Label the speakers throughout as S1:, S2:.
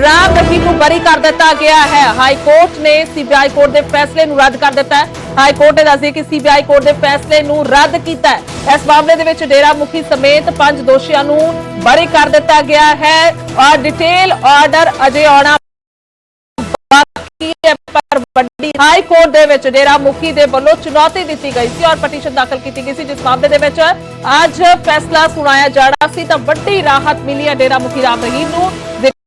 S1: ਰਾਮ ਰਹੀਮ ਨੂੰ ਬਰੀ ਕਰ ਦਿੱਤਾ ਗਿਆ ਹੈ। ਹਾਈ ਕੋਰਟ ਨੇ ਸੀਬੀਆਈ ਕੋਰਟ ਦੇ ਫੈਸਲੇ ਨੂੰ ਰੱਦ ਕਰ ਦਿੱਤਾ ਹੈ। ਹਾਈ ਕੋਰਟ ਨੇ ਦੱਸਿਆ ਕਿ ਸੀਬੀਆਈ ਕੋਰਟ ਦੇ ਫੈਸਲੇ ਨੂੰ ਰੱਦ ਕੀਤਾ ਹੈ। ਇਸ ਮਾਮਲੇ ਦੇ ਵਿੱਚ ਡੇਰਾ ਮੁਖੀ ਸਮੇਤ ਪੰਜ ਦੋਸ਼ੀਆਂ ਨੂੰ ਬਰੀ ਕਰ ਦਿੱਤਾ ਗਿਆ ਹੈ। ਔਰ ਡਿਟੇਲ ਆਰਡਰ ਅਜੇ ਆਉਣਾ ਬਾਕੀ ਹੈ, ਪਰ ਵੱਡੀ ਹਾਈ ਕੋਰਟ ਦੇ ਵਿੱਚ ਡੇਰਾ ਮੁਖੀ ਦੇ ਵੱਲੋਂ ਚੁਣੌਤੀ ਦਿੱਤੀ ਗਈ ਸੀ ਔਰ ਪਟੀਸ਼ਨ ਦਾਖਲ ਕੀਤੀ ਗਈ ਸੀ, ਜਿਸ ਮਾਮਲੇ ਦੇ ਵਿੱਚ ਅੱਜ ਫੈਸਲਾ ਸੁਣਾਇਆ ਜਾਣਾ ਸੀ। ਤਾਂ ਵੱਡੀ ਰਾਹਤ ਮਿਲੀ ਹੈ ਡੇਰਾ ਮੁਖੀ ਰਾਮ ਰਹੀਮ ਨੂੰ।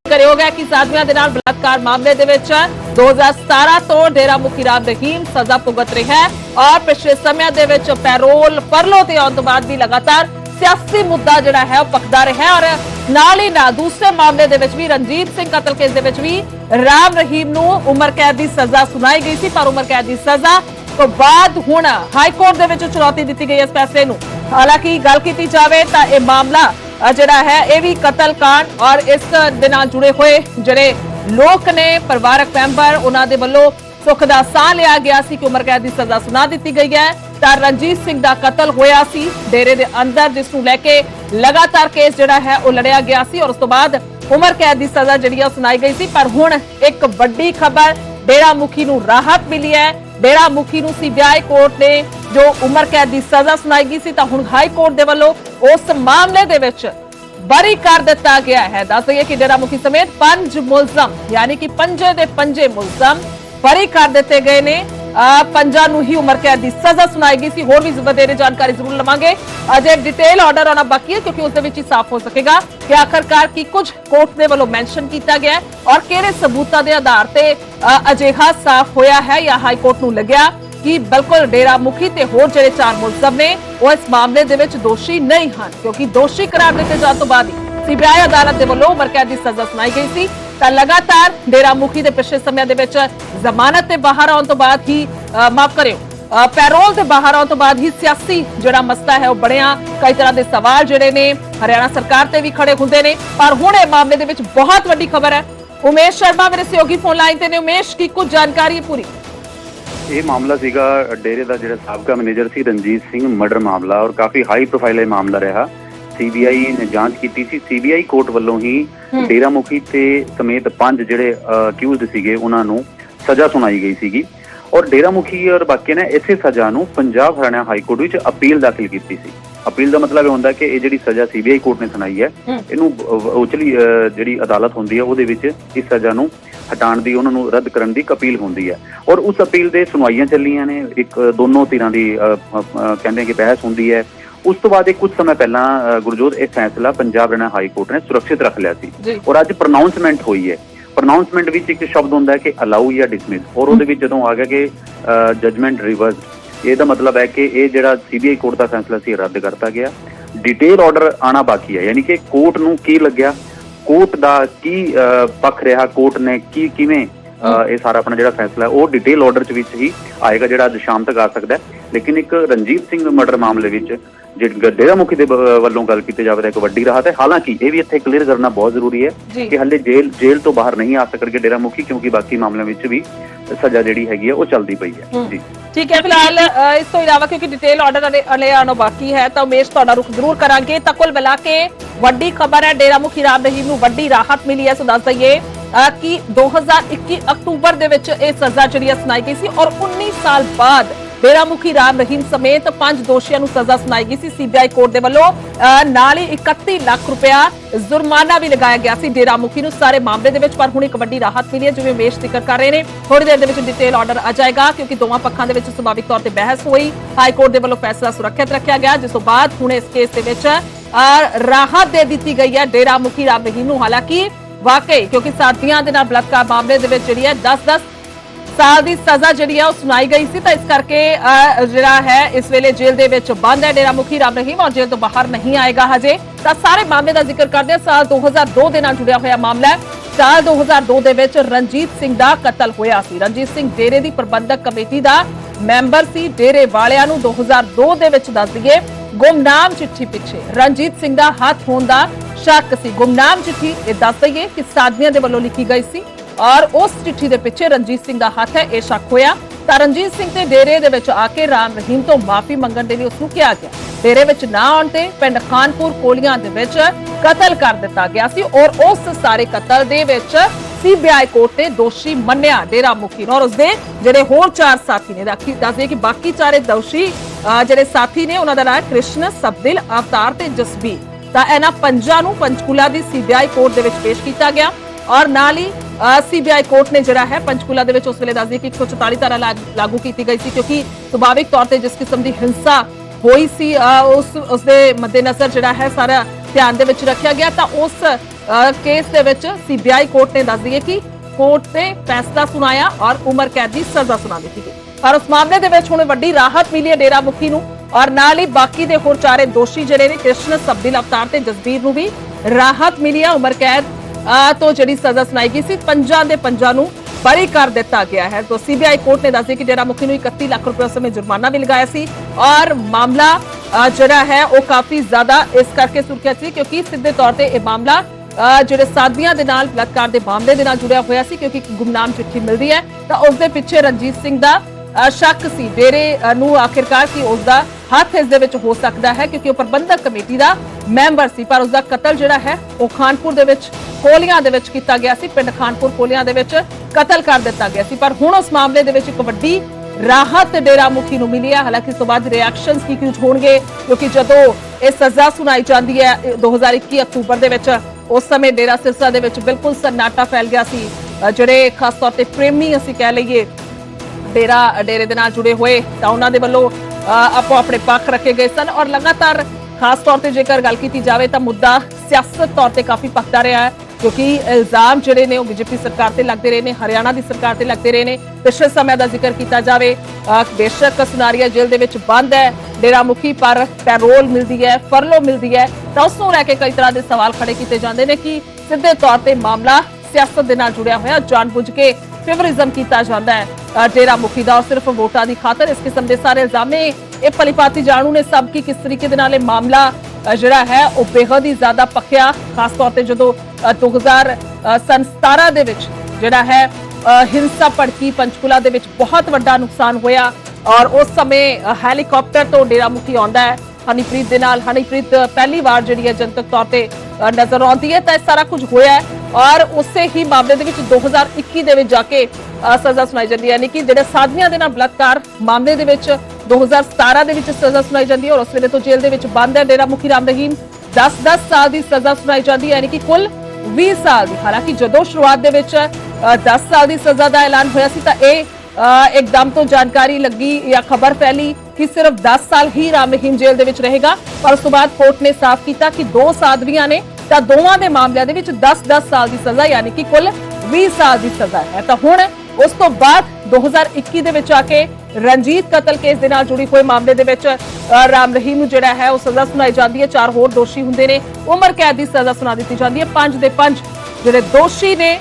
S1: ਜ਼ਿਕਰਯੋਗ ਹੈ ਕਿ ਸਾਧਵੀਆਂ ਦੇ ਨਾਲ ਬਲਾਤਕਾਰ ਮਾਮਲੇ ਦੇ ਵਿੱਚ 2017 ਤੋਂ ਡੇਰਾ ਮੁਖੀ ਰਾਮ ਰਹੀਮ ਸਜ਼ਾ ਭੁਗਤ ਰਿਹਾ ਹੈ ਔਰ ਪਿਛਲੇ ਸਮਿਆਂ ਦੇ ਵਿੱਚ ਪੈਰੋਲ ਪਰਲੋ ਤੇ ਆਉਣ ਤੋਂ ਬਾਅਦ ਵੀ ਲਗਾਤਾਰ ਸਿਆਸੀ ਮੁੱਦਾ ਜਿਹੜਾ ਹੈ ਉਹ ਪੱਕਦਾ ਰਿਹਾ ਔਰ ਨਾਲ ਹੀ ਨਾਲ ਦੂਸਰੇ ਮਾਮਲੇ ਦੇ ਵਿੱਚ ਵੀ ਰਣਜੀਤ ਸਿੰਘ ਕਤਲ ਕੇਸ ਦੇ ਵਿੱਚ ਵੀ ਰਾਮ ਰਹੀਮ ਨੂੰ ਉਮਰ ਕੈਦ ਦੀ ਸਜ਼ਾ ਸੁਣਾਈ ਗਈ ਸੀ, ਪਰ ਉਮਰ ਕੈਦ ਦੀ ਸਜ਼ਾ ਤੋਂ ਬਾਅਦ ਹੁਣ ਹਾਈ ਕੋਰਟ ਦੇ ਵਿੱਚ ਚੁਣੌਤੀ ਦਿੱਤੀ ਗਈ ਇਸ ਫੈਸਲੇ ਨੂੰ। ਹਾਲਾਂਕਿ ਗੱਲ ਕੀਤੀ ਜਾਵੇ ਤਾਂ ਇਹ ਮਾਮਲਾ ਜਿਹੜਾ ਹੈ, ਇਹ ਵੀ ਕਤਲ ਕਾਂਡ ਔਰ ਇਸ ਦੇ ਨਾਲ ਜੁੜੇ ਹੋਏ ਜਿਹੜੇ ਲੋਕ ਨੇ, ਪਰਿਵਾਰਕ ਮੈਂਬਰ, ਉਹਨਾਂ ਦੇ ਵੱਲੋਂ ਸੁੱਖ ਦਾ ਸਾਹ ਲਿਆ ਗਿਆ ਸੀ ਕਿ ਉਮਰ ਕੈਦ ਦੀ ਸਜ਼ਾ ਸੁਣਾ ਦਿੱਤੀ ਗਈ ਹੈ। ਤਾਂ ਰਣਜੀਤ ਸਿੰਘ ਦਾ ਕਤਲ ਹੋਇਆ ਸੀ। ਡੇਰੇ ਦੇ ਅੰਦਰ ਜਿਸ ਨੂੰ ਲੈ ਕੇ ਲਗਾਤਾਰ ਕੇਸ ਜਿਹੜਾ ਹੈ, ਉਹ ਲੜਿਆ ਗਿਆ ਸੀ ਔਰ ਉਸ ਤੋਂ ਬਾਅਦ ਉਮਰ ਕੈਦ ਦੀ ਸਜ਼ਾ ਜਿਹੜੀ ਆ ਉਹ ਸੁਣਾਈ ਗਈ ਸੀ। ਪਰ ਹੁਣ ਇੱਕ ਵੱਡੀ ਖਬਰ ਡੇਰਾ ਮੁਖੀ ਨੂੰ ਰਾਹਤ ਮਿਲੀ ਹੈ। ਡੇਰਾ ਮੁਖੀ ਨੂੰ ਸੀਬੀਆਈ ਕੋਰਟ ਨੇ ਜੋ ਉਮਰ ਕੈਦ ਦੀ ਸਜ਼ਾ ਸੁਣਾਈ ਗਈ ਸੀ ਤਾਂ ਹੁਣ ਹਾਈ ਕੋਰਟ ਦੇ ਵੱਲੋਂ ਉਸ ਮਾਮਲੇ ਦੇ ਵਿੱਚ ਬਰੀ ਕਰ ਦਿੱਤਾ ਗਿਆ ਹੈ। ਦੱਸ ਦਈਏ ਕਿ ਡੇਰਾ ਮੁਖੀ ਸਮੇਤ ਪੰਜ ਮੁਲਜ਼ਮ, ਯਾਨੀ ਕਿ ਪੰਜੇ ਦੇ ਪੰਜੇ ਮੁਲਜ਼ਮ ਬਰੀ ਕਰ ਦਿੱਤੇ ਗਏ ਨੇ। ਪੰਜਾਂ ਨੂੰ ਹੀ ਉਮਰ ਕੈਦ ਦੀ ਸਜ਼ਾ ਸੁਣਾਈ ਗਈ ਸੀ। ਹੋਰ ਵੀ ਵਧੇਰੇ ਜਾਣਕਾਰੀ ਜ਼ਰੂਰ ਲਵਾਂਗੇ। ਅਜੇ ਡਿਟੇਲ ਆਰਡਰ ਆਉਣਾ ਬਾਕੀ ਹੈ ਕਿਉਂਕਿ ਉਸ ਦੇ ਵਿੱਚ ਹੀ ਸਾਫ਼ ਹੋ ਸਕੇਗਾ ਕਿ ਆਖਰਕਾਰ ਕੀ ਕੁਝ ਕੋਰਟ ਦੇ ਵੱਲੋਂ ਮੈਂਸ਼ਨ ਕੀਤਾ ਗਿਆ ਔਰ ਕਿਹੜੇ ਸਬੂਤਾਂ ਦੇ ਆਧਾਰ ਤੇ ਅਜਿਹਾ ਸਾਫ਼ ਹੋਇਆ ਹੈ ਜਾਂ ਹਾਈ ਕੋਰਟ ਨੂੰ ਲੱਗਿਆ। ਕਿ ਬਿਲਕੁਲ ਡੇਰਾ ਮੁਖੀ ਤੇ ਹੋਰ ਜਿਹੜੇ ਚਾਰ ਮੁਲਜ਼ਮ ਨੇ, ਉਹ ਇਸ ਮਾਮਲੇ ਦੇ ਵਿੱਚ ਦੋਸ਼ੀ ਨਹੀਂ ਹਨ, ਕਿਉਂਕਿ ਦੋਸ਼ੀ ਕਰਾਰ ਦਿੱਤੇ ਜਾਣ ਤੋਂ ਬਾਅਦ ਸੀਬੀਆਈ ਅਦਾਲਤ ਦੇ ਵੱਲੋਂ ਉਮਰ ਦੀ ਸਜ਼ਾ ਸੁਣਾਈ ਗਈ ਸੀ। ਤਾਂ ਲਗਾਤਾਰ ਡੇਰਾ ਮੁਖੀ ਦੇ ਪਿਛਲੇ ਸਮਿਆਂ ਦੇ ਵਿੱਚ ਜ਼ਮਾਨਤ ਤੇ ਬਾਹਰ ਆਉਣ ਤੋਂ ਬਾਅਦ ਹੀ ਮਾਫ ਕਰਿਓ ਪੈਰੋਲ ਤੇ ਬਾਹਰ ਆਉਣ ਤੋਂ ਬਾਅਦ ਹੀ ਸਿਆਸੀ ਜਿਹੜਾ ਮਸਲਾ ਹੈ, ਉਹ ਬਣਿਆ। ਕਈ ਤਰ੍ਹਾਂ ਦੇ ਸਵਾਲ ਜਿਹੜੇ ਨੇ, ਹਰਿਆਣਾ ਸਰਕਾਰ ਤੇ ਵੀ ਖੜੇ ਹੁੰਦੇ ਨੇ। ਪਰ ਹੁਣ ਇਹ ਮਾਮਲੇ ਦੇ ਵਿੱਚ ਬਹੁਤ ਵੱਡੀ ਖਬਰ ਹੈ। ਉਮੇਸ਼ ਸ਼ਰਮਾ ਮੇਰੇ ਸਹਿਯੋਗੀ ਫੋਨ ਲਾਈਨ ਤੇ ਨੇ। ਉਮੇਸ਼, ਕੀ ਕੁਝ ਜਾਣਕਾਰੀ ਪੂਰੀ?
S2: ਇਹ ਮਾਮਲਾ ਸੀਗਾ ਡੇਰੇ ਦਾ ਜਿਹੜਾ ਸਾਬਕਾ ਮੈਨੇਜਰ ਸੀ ਰਣਜੀਤ ਸਿੰਘ ਮਰਡਰ ਮਾਮਲਾ ਔਰ ਕਾਫੀ ਹਾਈ ਪ੍ਰੋਫਾਈਲ ਇਹ ਮਾਮਲਾ ਰਿਹਾ। ਸੀਬੀਆਈ ਨੇ ਜਾਂਚ ਕੀਤੀ ਸੀ। ਸੀਬੀਆਈ ਕੋਰਟ ਵੱਲੋਂ ਹੀ ਡੇਰਾ ਮੁਖੀ ਤੇ ਸਮੇਤ ਪੰਜ ਜਿਹੜੇ ਅਕਿਊਜ਼ਡ ਸੀਗੇ ਉਹਨਾਂ ਨੂੰ ਸਜ਼ਾ ਸੁਣਾਈ ਗਈ ਸੀਗੀ। ਔਰ ਡੇਰਾ ਮੁਖੀ ਔਰ ਬਾਕੀ ਨੇ ਇਸੇ ਸਜ਼ਾ ਨੂੰ ਪੰਜਾਬ ਹਰਿਆਣਾ ਹਾਈ ਕੋਰਟ ਵਿੱਚ ਅਪੀਲ ਦਾਖਲ ਕੀਤੀ ਸੀ। ਅਪੀਲ ਦਾ ਮਤਲਬ ਇਹ ਹੁੰਦਾ ਕਿ ਇਹ ਜਿਹੜੀ ਸਜ਼ਾ ਸੀਬੀਆਈ ਕੋਰਟ ਨੇ ਸੁਣਾਈ ਹੈ। ਇਹਨੂੰ ਉਚਲੀ ਜਿਹੜੀ ਅਦਾਲਤ ਹੁੰਦੀ ਹੈ ਉਹਦੇ ਵਿੱਚ ਇਸ ਸਜ਼ਾ ਨੂੰ ਹਟਾਉਣ ਦੀ ਉਹਨਾਂ ਨੂੰ ਰੱਦ ਕਰਨ ਦੀ ਅਪੀਲ ਹੁੰਦੀ ਹੈ। ਔਰ ਉਸ ਅਪੀਲ ਦੇ ਸੁਣਵਾਈਆਂ ਚੱਲੀਆਂ ਨੇ। ਇੱਕ ਦੋਨੋਂ ਧਿਰਾਂ ਦੀ ਕਹਿੰਦੇ ਕਿ ਬਹਿਸ ਹੁੰਦੀ ਹੈ। ਉਸ ਤੋਂ ਬਾਅਦ ਇੱਕ ਕੁਝ ਸਮੇਂ ਪਹਿਲਾਂ ਗੁਰਜੋਤ ਇਹ ਫੈਸਲਾ ਪੰਜਾਬ ਹਰਿਆਣਾ ਹਾਈ ਕੋਰਟ ਨੇ ਸੁਰੱਖਿਅਤ ਰੱਖ ਲਿਆ ਸੀ। ਔਰ ਅੱਜ ਪ੍ਰੋਨਾਂਸਮੈਂਟ ਹੋਈ ਹੈ। ਪ੍ਰੋਨਾਂਸਮੈਂਟ ਵਿੱਚ ਇੱਕ ਸ਼ਬਦ ਹੁੰਦਾ ਹੈ ਕਿ ਅਲਾਉ ਜਾਂ ਡਿਸਮਿਸ ਔਰ ਉਹਦੇ ਵਿੱਚ ਜਦੋਂ ਆ ਗਿਆ ਕਿ ਜਜਮੈਂਟ ਰਿਵਰਸ ਇਹਦਾ ਮਤਲਬ ਹੈ ਕਿ ਇਹ ਜਿਹੜਾ ਸੀਬੀਆਈ ਕੋਰਟ ਦਾ ਫੈਸਲਾ ਸੀ ਰੱਦ ਕਰਤਾ ਗਿਆ। ਡਿਟੇਲ ਆਰਡਰ ਆਣਾ ਬਾਕੀ ਹੈ। ਯਾਨੀ ਕਿ ਕੋਰਟ ਨੂੰ ਕੀ ਲੱਗਿਆ? ਕੋਰਟ ਦਾ ਕੀ ਪੱਖ ਰਿਹਾ? ਕੋਰਟ ਨੇ ਕੀ ਕਿਵੇਂ ਇਹ ਸਾਰਾ ਆਪਣਾ ਜਿਹੜਾ ਫੈਸਲਾ ਉਹ ਡਿਟੇਲ ਆਰਡਰ ਚ ਵਿੱਚ ਹੀ ਆਏਗਾ ਜਿਹੜਾ ਅੱਜ ਸ਼ਾਮ ਤੱਕ ਆ ਸਕਦਾ ਹੈ। ਲੇਕਿਨ ਇੱਕ ਰਣਜੀਤ ਸਿੰਘ ਮਰਡਰ ਮਾਮਲੇ ਵਿੱਚ ਜਿਹੜਾ ਡੇਰਾ ਮੁਖੀ ਦੇ ਵੱਲੋਂ ਗੱਲ ਕੀਤੀ ਜਾਵੇ ਤਾਂ ਇੱਕ ਵੱਡੀ ਰਾਹਤ ਹੈ। ਹਾਲਾਂਕਿ ਇਹ ਵੀ ਇੱਥੇ ਕਲੀਅਰ ਕਰਨਾ ਬਹੁਤ ਜ਼ਰੂਰੀ ਹੈ ਕਿ ਹੱਲੇ ਜੇਲ੍ਹ ਜੇਲ੍ਹ ਤੋਂ ਬਾਹਰ ਨਹੀਂ ਆ ਸਕਣਗੇ ਡੇਰਾ ਮੁਖੀ ਕਿਉਂਕਿ ਬਾਕੀ ਮਾਮਲਿਆਂ ਵਿੱਚ ਵੀ ਸਜ਼ਾ ਜਿਹੜੀ ਹੈਗੀ ਹੈ ਉਹ ਚੱਲਦੀ ਪਈ ਹੈ। ਜੀ।
S1: ਠੀਕ ਹੈ ਫਿਲਹਾਲ ਇਸ ਤੋਂ ਇਲਾਵਾ ਕਿਉਂਕਿ ਡਿਟੇਲ ਆਰਡਰ ਅਲੇ ਆਣੋ ਬਾਕੀ ਹੈ ਤਾਂ ਉਮੇਸ਼ ਤੁਹਾਡਾ ਰੁਖ ਜ਼ਰੂਰ ਕਰਾਂਗੇ। ਤਾਂ ਕੁੱਲ ਮਿਲਾ ਕੇ ਵੱਡੀ ਖਬਰ ਹੈ ਡੇਰਾ ਮੁਖੀ ਰਾਮ ਰਹੀਮ ਨੂੰ ਵੱਡੀ ਰਾਹਤ ਮਿਲੀ ਹੈ ਸੋ ਦੱਸ ਦਈਏ ਕਿ 2021 ਅਕਤੂਬਰ ਦੇ ਵਿੱਚ ਇਹ ਸਜ਼ਾ ਜਿਹੜੀ ਸੁਣਾਈ ਗਈ ਸੀ ਔਰ 19 ਸਾਲ ਬਾਅਦ ਡੇਰਾ ਮੁਖੀ ਰਾਮ ਰਹੀਮ ਸਮੇਤ ਪੰਜ ਦੋਸ਼ੀਆਂ ਨੂੰ ਸਜ਼ਾ ਸੁਣਾਈ ਗਈ ਸੀ। ਸੀਬੀਆਈ ਕੋਰਟ ਦੇ ਵੱਲੋਂ ਅ, ਨਾਲ ਹੀ 31 ਲੱਖ ਰੁਪਇਆ ਜੁਰਮਾਨਾ ਵੀ ਲਗਾਇਆ ਗਿਆ ਸੀ ਡੇਰਾ ਮੁਖੀ ਨੂੰ ਸਾਰੇ ਮਾਮਲੇ ਦੇ ਵਿੱਚ ਪਰ ਹੁਣ ਇੱਕ ਵੱਡੀ ਰਾਹਤ ਮਿਲੀ ਹੈ ਜਿਵੇਂ ਮੇਸ਼ ਜ਼ਿਕਰ ਕਰ ਰਹੇ ਨੇ। ਥੋੜੀ ਦੇਰ ਦੇ ਵਿੱਚ ਡਿਟੇਲ ਆਰਡਰ ਆ ਜਾਏਗਾ ਕਿਉਂਕਿ ਦੋਵਾਂ ਪੱਖਾਂ ਦੇ ਵਿੱਚ ਸੁਭਾਵਿਕ ਤੌਰ ਤੇ ਬਹਿਸ ਹੋਈ। ਹਾਈ ਕੋਰਟ ਦੇ ਵੱਲੋਂ ਫੈਸਲਾ ਸੁਰੱਖਿਅਤ ਰੱਖਿਆ ਗਿਆ ਜਿਸ ਤੋਂ ਬਾਅਦ ਹੁਣ ਇਸ ਕੇਸ ਦੇ ਵਿੱਚ ਅ, ਰਾਹਤ ਦੇ ਦਿੱਤੀ ਗਈ ਹੈ ਡੇਰਾ ਮੁਖੀ ਰਾਮ ਰਹੀਮ ਨੂੰ। ਹਾਲਾਂਕਿ ਵਾਕਈ ਕਿਉਂਕਿ ਸਾਥੀਆਂ ਦੇ ਨਾਲ ਬਲਾਤਕਾਰ ਮਾਮਲੇ ਦੇ ਵਿੱਚ ਜਿਹੜੀ ਹੈ 10-10 ਸਾਲ ਦੀ ਸਜ਼ਾ ਜਿਹੜੀ ਹੈ ਉਹ ਸੁਣਾਈ ਗਈ ਸੀ ਤਾਂ ਇਸ ਕਰਕੇ ਜਿਹੜਾ ਹੈ, ਇਸ ਵੇਲੇ ਜੇਲ੍ਹ ਦੇ ਵਿੱਚ ਬੰਦ ਹੈ। ਡੇਰਾ ਮੁਖੀ ਰਾਮ ਰਹੀਮ ਔਰ ਜੇਲ੍ਹ ਤੋਂ ਬਾਹਰ ਨਹੀਂ ਆਏਗਾ ਹਜੇ। ਤਾਂ ਸਾਰੇ ਮਾਮਲੇ ਦਾ ਜ਼ਿਕਰ ਕਰਦੇ ਹਾਂ। ਸਾਲ 2002 ਦੇ ਨਾਲ ਜੁੜਿਆ ਹੋਇਆ ਮਾਮਲਾ ਹੈ। ਸਾਲ 2002 ਦੇ ਵਿੱਚ ਰਣਜੀਤ ਸਿੰਘ ਦਾ ਕਤਲ ਹੋਇਆ ਸੀ। ਰਣਜੀਤ ਸਿੰਘ ਡੇਰੇ ਦੀ ਪ੍ਰਬੰਧਕ ਕਮੇਟੀ ਦਾ ਮੈਂਬਰ ਸੀ। ਡੇਰੇ ਵਾਲਿਆਂ ਨੂੰ 2002 ਦੇ ਵਿੱਚ ਦੱਸ ਦਈਏ, ਗੁੰਮਨਾਮ ਚਿੱਠੀ ਪਿੱਛੇ। ਰਣਜੀਤ ਸਿੰਘ ਦਾ ਹੱਥ ਹੋਣ ਦਾ ਸ਼ੱਕ ਸੀ। ਗੁੰਮਨਾਮ ਚਿੱਠੀ ਇਹ ਦੱਸ ਦਈਏ ਕਿ ਸਾਧਵੀਆਂ ਦੇ ਵੱਲੋਂ ਲਿਖੀ ਗਈ ਸੀ। ਔਰ ਉਸ ਚਿੱਠੀ ਦੇ ਪਿੱਛੇ ਰਣਜੀਤ ਸਿੰਘ ਦਾ ਹੱਥ ਹੈ, ਇਹ ਸ਼ੱਕ ਹੋਇਆ। ਤਾਂ ਰਣਜੀਤ ਸਿੰਘ ਤੇ ਡੇਰੇ ਦੇ ਵਿੱਚ ਆ ਕੇ ਰਾਮ ਰਹੀਮ ਤੋਂ ਮਾਫੀ ਮੰਗਣ ਦੇ ਲਈ ਉਸ ਨੂੰ ਕਿਹਾ ਗਿਆ। ਡੇਰੇ ਵਿੱਚ ਨਾ ਆਉਣ ਤੇ ਪਿੰਡ ਖਾਨਪੁਰ ਕੋਲੀਆਂ ਦੇ ਵਿੱਚ ਕਤਲ ਕਰ ਦਿੱਤਾ ਗਿਆ ਸੀ ਔਰ ਉਸ ਸਾਰੇ ਕਤਲ ਦੇ ਵਿੱਚ ਸੀਬੀਆਈ ਕੋਰਟ ਨੇ ਦੋਸ਼ੀ ਮੰਨਿਆ ਡੇਰਾ ਮੁਖੀ ਨੂੰ। ਔਰ ਉਸਦੇ ਜਿਹੜੇ ਹੋਰ ਚਾਰ ਸਾਥੀ ਨੇ, ਰਾਖੀ ਦੱਸਦੇ ਕਿ ਬਾਕੀ ਚਾਰੇ ਦੋਸ਼ੀ ਜਿਹੜੇ ਸਾਥੀ ਨੇ, ਉਹਨਾਂ ਦਾ ਨਾਮ ਕ੍ਰਿਸ਼ਨ, ਸਬਦਿਲ, ਅਵਤਾਰ ਤੇ ਜਸਬੀਰ। ਤਾਂ ਇਹਨਾਂ ਪੰਜਾਂ ਨੂੰ ਪੰਚਕੂਲਾ ਦੀ ਸੀਬੀਆਈ ਕੋਰਟ ਦੇ ਵਿੱਚ ਪੇਸ਼ ਕੀਤਾ ਗਿਆ ਔਰ ਨਾਲ ਹੀ ਸੀਬੀਆਈ ਕੋਰਟ ਨੇ ਜਿਹੜਾ ਹੈ ਪੰਚਕੂਲਾ ਦੇ ਵਿੱਚ ਉਸ ਵੇਲੇ ਦੱਸਦੀ ਕਿ 144 ਧਾਰਾ ਲਾਗ- ਲਾਗੂ ਕੀਤੀ ਗਈ ਸੀ ਕਿਉਂਕਿ ਸੁਭਾਵਿਕ ਤੌਰ ਤੇ ਜਿਸ ਕਿਸਮ ਦੀ ਹਿੰਸਾ ਹੋਈ ਸੀ ਉਸ ਉਸ ਦੇ ਮੱਦੇਨਜ਼ਰ ਜਿਹੜਾ ਹੈ ਸਾਰਾ ਧਿਆਨ ਦੇ ਵਿੱਚ ਰੱਖਿਆ ਗਿਆ। ਤਾਂ ਉਸ ਅਹ, ਕੇਸ ਦੇ ਵਿੱਚ ਸੀਬੀਆਈ ਕੋਰਟ ਨੇ ਦੱਸਦੀ ਹੈ ਕਿ ਕੋਰਟ ਨੇ ਫੈਸਲਾ ਸੁਣਾਇਆ ਔਰ ਉਮਰ ਕੈਦ ਦੀ ਸਜ਼ਾ ਸੁਣਾ ਦਿੱਤੀ ਗਈ। ਔਰ ਉਸ ਮਾਮਲੇ ਦੇ ਵਿੱਚ ਹੁਣ ਵੱਡੀ ਰਾਹਤ ਮਿਲੀ ਹੈ ਡੇਰਾ ਮੁਖੀ ਨੂੰ ਔਰ ਨਾਲ ਹੀ ਬਾਕੀ ਦੇ ਹੋਰ ਚਾਰੇ ਦੋਸ਼ੀ ਜਿਹੜੇ ਨੇ ਕ੍ਰਿਸ਼ਨ ਸਬਦੀਲ ਅਵਤਾਰ ਤੇ ਜਸਬੀਰ ਨੂੰ ਵੀ ਰਾਹਤ ਮਿਲੀ ਹੈ। ਉਮਰ ਕੈਦ ਤੋਂ ਜਿਹੜੀ ਸਜ਼ਾ ਸੁਣਾਈ ਗਈ ਸੀ ਪੰਜਾਂ ਦੇ ਪੰਜਾਂ ਨੂੰ ਬਰੀ ਕਰ ਦਿੱਤਾ ਗਿਆ ਹੈ। ਤੋਂ ਸੀਬੀਆਈ ਕੋਰਟ ਨੇ ਦੱਸਿਆ ਕਿ ਡੇਰਾ ਮੁਖੀ ਨੂੰ 31 ਲੱਖ ਰੁਪਏ ਸਮੇਂ ਜੁਰਮਾਨਾ ਵੀ ਲਗਾਇਆ ਸੀ ਔਰ ਮਾਮਲਾ ਜਿਹੜਾ ਹੈ ਉਹ ਕਾਫੀ ਜ਼ਿਆਦਾ ਇਸ ਕਰਕੇ ਸੁਰਖੀਅਤ ਸੀ ਕਿਉਂਕਿ ਸਿੱਧੇ ਤੌਰ ਤੇ ਇਹ ਮਾਮਲਾ ਅਹ, ਜਿਹੜੇ ਸਾਦੀਆਂ ਦੇ ਨਾਲ ਬਲਾਤਕਾਰ ਦੇ ਮਾਮਲੇ ਦੇ ਨਾਲ ਜੁੜਿਆ ਹੋਇਆ ਸੀ ਕਿਉਂਕਿ ਇੱਕ ਗੁਮਨਾਮ ਚਿੱਠੀ ਮਿਲਦੀ ਹੈ ਤਾਂ ਉਸ ਦੇ ਪਿੱਛੇ ਰਣਜੀਤ ਸਿੰਘ ਦਾ ਸ਼ੱਕ ਸੀ। ਡੇਰੇ ਨੂੰ ਆਖਿਰਕਾਰ ਕੀ ਉਸ ਦਾ ਹੱਥ ਇਸ ਦੇ ਵਿੱਚ ਹੋ ਸਕਦਾ ਹੈ ਕਿਉਂਕਿ ਉਹ ਪ੍ਰਬੰਧਕ ਕਮੇਟੀ ਦਾ ਮੈਂਬਰ ਸੀ, ਪਰ ਉਸ ਦਾ ਕਤਲ ਜਿਹੜਾ ਹੈ, ਉਹ ਖਾਨਪੁਰ ਦੇ ਵਿੱਚ, ਕੋਲੀਆਂ ਦੇ ਵਿੱਚ ਕੀਤਾ ਗਿਆ ਸੀ। ਪਿੰਡ ਖਾਨਪੁਰ ਕੋਲੀਆਂ ਦੇ ਵਿੱਚ ਕਤਲ ਕਰ ਦਿੱਤਾ ਗਿਆ ਸੀ। ਪਰ ਹੁਣ ਉਸ ਮਾਮਲੇ ਦੇ ਵਿੱਚ ਇੱਕ ਵੱਡੀ ਰਾਹਤ ਡੇਰਾ ਮੁਖੀ ਨੂੰ ਮਿਲੀ ਹੈ। ਹਾਲਾਂਕਿ ਇਸ ਤੋਂ ਬਾਅਦ ਰਿਐਕਸ਼ਨਸ ਕੀ ਕੁਝ ਹੋਣਗੇ, ਕਿਉਂਕਿ ਜਦੋਂ ਇਹ ਸਜ਼ਾ ਸੁਣਾਈ ਜਾਂਦੀ ਹੈ, ਇਹ 2021 ਅਕਤੂਬਰ ਦੇ ਵਿੱਚ, ਉਸ ਸਮੇਂ ਡੇਰਾ ਸਿਰਸਾ ਦੇ ਵਿੱਚ ਬਿਲਕੁਲ ਸਨਾਟਾ ਫੈਲ ਗਿਆ ਸੀ। ਜਿਹੜੇ ਖਾਸ ਤੌਰ ਤੇ ਪ੍ਰੇਮੀ ਅਸੀਂ ਕਹਿ ਲਈਏ ਡੇਰਾ, ਡੇਰੇ ਦੇ ਨਾਲ ਜੁੜੇ ਹੋਏ ਤਾਂ ਉਹਨਾਂ ਦੇ ਵੱਲੋਂ ਆਪੋ ਆਪਣੇ ਪੱਖ ਰੱਖੇ ਗਏ ਸਨ ਔਰ ਲਗਾਤਾਰ ਖਾਸ ਤੌਰ ਤੇ ਜੇਕਰ ਗੱਲ ਕੀਤੀ ਜਾਵੇ ਤਾਂ ਮੁੱਦਾ ਸਿਆਸਤ ਤੌਰ ਤੇ ਕਾਫੀ ਪੱਕਦਾ ਰਿਹਾ ਹੈ, ਕਿਉਂਕਿ ਇਲਜ਼ਾਮ ਜਿਹੜੇ ਨੇ ਉਹ ਬੀਜੇਪੀ ਸਰਕਾਰ ਤੇ ਲੱਗਦੇ ਰਹੇ ਨੇ, ਹਰਿਆਣਾ ਦੀ ਸਰਕਾਰ ਤੇ ਲੱਗਦੇ ਰਹੇ ਨੇ। ਪਿਛਲੇ ਸਮੇਂ ਦਾ ਜ਼ਿਕਰ ਕੀਤਾ ਜਾਵੇ ਬੇਸ਼ੱਕ ਸੁਨਾਰੀਆ ਜੇਲ੍ਹ ਦੇ ਵਿੱਚ ਬੰਦ ਹੈ, ਡੇਰਾ ਮੁਖੀ ਪਰ ਪੈਰੋਲ ਮਿਲਦੀ ਹੈ, ਫਰਲੋ ਮਿਲਦੀ ਹੈ, ਤਾਂ ਉਸ ਨੂੰ ਲੈ ਕੇ ਕਈ ਤਰ੍ਹਾਂ ਦੇ ਸਵਾਲ ਖੜੇ ਕੀਤੇ ਜਾਂਦੇ ਨੇ ਕਿ ਸਿੱਧੇ ਤੌਰ ਤੇ ਮਾਮਲਾ ਸਿਆਸਤ ਦੇ ਨਾਲ ਜੁੜਿਆ ਹੋਇਆ, ਜਾਣਬੁੱਝ ਕੇ ਫੇਵਰਿਜ਼ਮ ਕੀਤਾ ਜਾਂਦਾ ਹੈ ਡੇਰਾ ਮੁਖੀ ਦਾ ਸਿਰਫ ਵੋਟਾਂ ਦੀ ਖਾਤਰ ਇਸ ਕਿਸਮ ਦੇ ਸਾਰੇ ਇਲਜ਼ਾਮੇ ਇਹ ਭਲੀਭਾਂਤੀ ਜਾਣੂ ਨੇ ਸਭ ਕੀ ਕਿਸ ਤਰੀਕੇ ਦੇ ਨਾਲ ਇਹ ਮਾਮਲਾ ਜਿਹੜਾ ਹੈ ਉਹ ਬੇਹੱਦ ਹੀ ਜ਼ਿਆਦਾ ਪੱਕਿਆ ਖਾਸ ਤੌਰ ਤੇ ਜਦੋਂ ਅ, 2017 ਦੇ ਵਿੱਚ ਜਿਹੜਾ ਹੈ ਹਿੰਸਾ ਭੜਕੀ ਪੰਚਕੂਲਾ ਦੇ ਵਿੱਚ ਬਹੁਤ ਵੱਡਾ ਨੁਕਸਾਨ ਹੋਇਆ ਔਰ ਉਸ ਸਮੇਂ ਹੈਲੀਕਾਪਟਰ ਤੋਂ ਡੇਰਾ ਮੁਖੀ ਆਉਂਦਾ ਹੈ ਹਨੀਪ੍ਰੀਤ ਦੇ ਨਾਲ ਹਨੀਪ੍ਰੀਤ ਪਹਿਲੀ ਵਾਰ ਜਿਹੜੀ ਹੈ ਜਨਤਕ ਤੌਰ ਤੇ ਨਜ਼ਰ ਆਉਂਦੀ ਹੈ ਤਾਂ ਇਹ ਸਾਰਾ ਕੁਝ ਹੋਇਆ ਹੈ ਔਰ ਉਸੇ ਹੀ ਮਾਮਲੇ ਦੇ ਵਿੱਚ 2021 ਦੇ ਵਿੱਚ ਜਾ ਕੇ ਸਜ਼ਾ ਸੁਣਾਈ ਜਾਂਦੀ ਹੈ। ਯਾਨੀ ਕਿ ਜਿਹੜੇ ਸਾਧੀਆਂ ਦੇ ਨਾਲ ਬਲਾਤਕਾਰ ਮਾਮਲੇ ਦੇ ਵਿੱਚ 2017 ਦੇ ਵਿੱਚ ਸਜ਼ਾ ਸੁਣਾਈ ਜਾਂਦੀ ਹੈ ਔਰ ਉਸ ਵੇਲੇ ਤੋਂ ਜੇਲ੍ਹ ਦੇ ਵਿੱਚ ਬੰਦ ਹੈ। ਡੇਰਾ ਮੁਖੀ ਰਾਮ ਰਹੀਮ 10-10 ਸਾਲ ਦੀ ਸਜ਼ਾ ਸੁਣਾਈ ਜਾਂਦੀ ਹੈ। ਯਾਨੀ ਕਿ ਕੁੱਲ 20 ਸਾਲ ਦੀ। ਹਾਲਾਂਕਿ ਜਦੋਂ ਸ਼ੁਰੂਆਤ ਦੇ ਵਿੱਚ ਅ, 10 ਸਾਲ ਦੀ ਸਜ਼ਾ ਦਾ ਐਲਾਨ ਹੋਇਆ ਸੀ ਤਾਂ ਇਹ ਅ, ਇੱਕਦਮ ਤੋਂ ਜਾਣਕਾਰੀ ਲੱਗੀ ਜਾਂ ਖਬਰ ਫੈਲੀ ਕਿ ਸਿਰਫ 10 ਸਾਲ ਹੀ ਰਾਮ ਰਹੀਮ ਜੇਲ੍ਹ ਦੇ ਵਿੱਚ ਰਹੇਗਾ। ਪਰ ਉਸ ਤੋਂ ਬਾਅਦ ਕੋਰਟ ਨੇ ਸਾਫ਼ ਕੀਤਾ ਕਿ ਦੋ ਸਾਧਵੀਆਂ ਨੇ ਤਾਂ ਦੋਵਾਂ ਦੇ ਮਾਮਲਿਆਂ ਦੇ ਵਿੱਚ 10-10 ਸਾਲ ਦੀ ਸਜ਼ਾ, ਯਾਨੀ ਕਿ ਕੁੱਲ 20 ਸਾਲ ਦੀ ਸਜ਼ਾ ਹੈ। ਤਾਂ ਹੁਣ ਉਸ ਤੋਂ ਬਾਅਦ 2021 ਦੇ ਵਿੱਚ ਆ ਕੇ ਰਣਜੀਤ ਕਤਲ ਕੇਸ ਦੇ ਨਾਲ ਜੁੜੀ ਹੋਏ ਮਾਮਲੇ ਦੇ ਵਿੱਚ ਰਾਮ ਰਹੀਮ ਨੂੰ ਜਿਹੜਾ ਹੈ, ਉਹ ਸਜ਼ਾ ਸੁਣਾਈ ਜਾਂਦੀ ਹੈ। ਚਾਰ ਹੋਰ ਦੋਸ਼ੀ ਹੁੰਦੇ ਨੇ। ਉਮਰ ਕੈਦ ਦੀ ਸਜ਼ਾ ਸੁਣਾ ਦਿੱਤੀ ਜਾਂਦੀ ਹੈ। ਪੰਜ ਦੇ ਪੰਜ ਜਿਹੜੇ ਦੋਸ਼ੀ ਨੇ,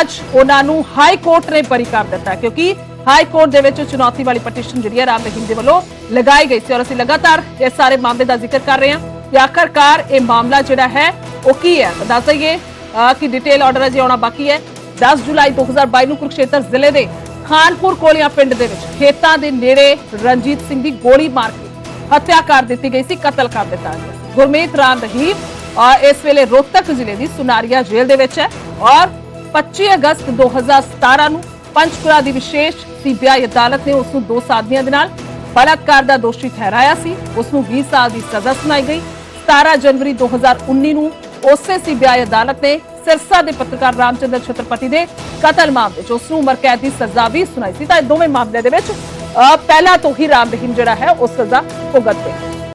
S1: ਅੱਜ ਉਹਨਾਂ ਨੂੰ ਹਾਈ ਕੋਰਟ ਨੇ ਬਰੀ ਕਰ ਦਿੱਤਾ ਕਿਉਂਕਿ ਹਾਈ ਕੋਰਟ ਦੇ ਵਿੱਚ ਚੁਣੌਤੀ ਵਾਲੀ ਪਟੀਸ਼ਨ ਜਿਹੜੀ ਹੈ ਰਾਮ ਰਹੀਮ ਦੇ ਵੱਲੋਂ ਲਗਾਈ ਗਈ ਸੀ। ਔਰ ਅਸੀਂ ਲਗਾਤਾਰ ਇਹ ਸਾਰੇ ਮਾਮਲੇ ਦਾ ਜ਼ਿਕਰ ਕਰ ਰਹੇ ਹਾਂ। ਕਿ ਆਖਰਕਾਰ ਇਹ ਮਾਮਲਾ ਜਿਹੜਾ ਹੈ, ਉਹ ਕੀ ਹੈ? ਦੱਸ ਦਈਏ ਕਿ ਡਿਟੇਲ ਆਰਡਰ ਅਜੇ ਆਉਣਾ ਬਾਕੀ ਹੈ। 10 ਜੁਲਾਈ 2022 ਨੂੰ ਕੁਰਕਸ਼ੇਤਰ ਜ਼ਿਲ੍ਹੇ ਦੇ ਖਾਨਪੁਰ ਕੋਲੀਆਂ ਪਿੰਡ ਦੇ ਵਿੱਚ ਖੇਤਾਂ ਦੇ ਨੇੜੇ ਰਣਜੀਤ ਸਿੰਘ ਦੀ ਗੋਲੀ ਮਾਰ ਕੇ ਹੱਤਿਆ ਕਰ ਦਿੱਤੀ ਗਈ ਸੀ, ਕਤਲ ਕਰ ਦਿੱਤਾ ਗਿਆ ਗੁਰਮੀਤ ਰਾਮ ਰਹੀਮ ਇਸ ਵੇਲੇ ਰੋਹਤਕ ਜ਼ਿਲ੍ਹੇ ਦੀ ਸੁਨਾਰੀਆ ਜੇਲ੍ਹ ਦੇ ਵਿੱਚ ਹੈ ਔਰ 25 ਅਗਸਤ 2017 ਨੂੰ ਪੰਚਕੁਲਾ ਦੀ ਵਿਸ਼ੇਸ਼ ਸੀਬੀਆਈ ਅਦਾਲਤ ਨੇ ਉਸ ਨੂੰ ਦੋ ਸਾਧੀਆਂ ਦੇ ਨਾਲ ਬਲਾਤਕਾਰ ਦਾ ਦੋਸ਼ੀ ਠਹਿਰਾਇਆ ਸੀ। ਉਸ ਨੂੰ 20 ਸਾਲ ਦੀ ਸਜ਼ਾ ਸੁਣਾਈ ਗਈ। 17 ਜਨਵਰੀ 2019 ਨੂੰ ਉਸੇ ਸੀਬੀਆਈ ਅਦਾਲਤ ਨੇ ਸਿਰਸਾ ਦੇ ਪੱਤਰਕਾਰ ਰਾਮਚੰਦਰ ਛਤਰਪਤੀ ਦੇ ਕਤਲ ਮਾਮਲੇ 'ਚ ਉਸ ਨੂੰ ਉਮਰ ਕੈਦ ਦੀ ਸਜ਼ਾ ਵੀ ਸੁਣਾਈ ਸੀ। ਤਾਂ ਇਹ ਦੋਵੇਂ ਮਾਮਲਿਆਂ ਦੇ ਵਿੱਚ ਅਹ, ਪਹਿਲਾਂ ਤੋਂ ਹੀ ਰਾਮ ਰਹੀਮ ਜਿਹੜਾ ਹੈ ਉਹ ਸਜ਼ਾ ਭੁਗਤ ਰਿਹਾ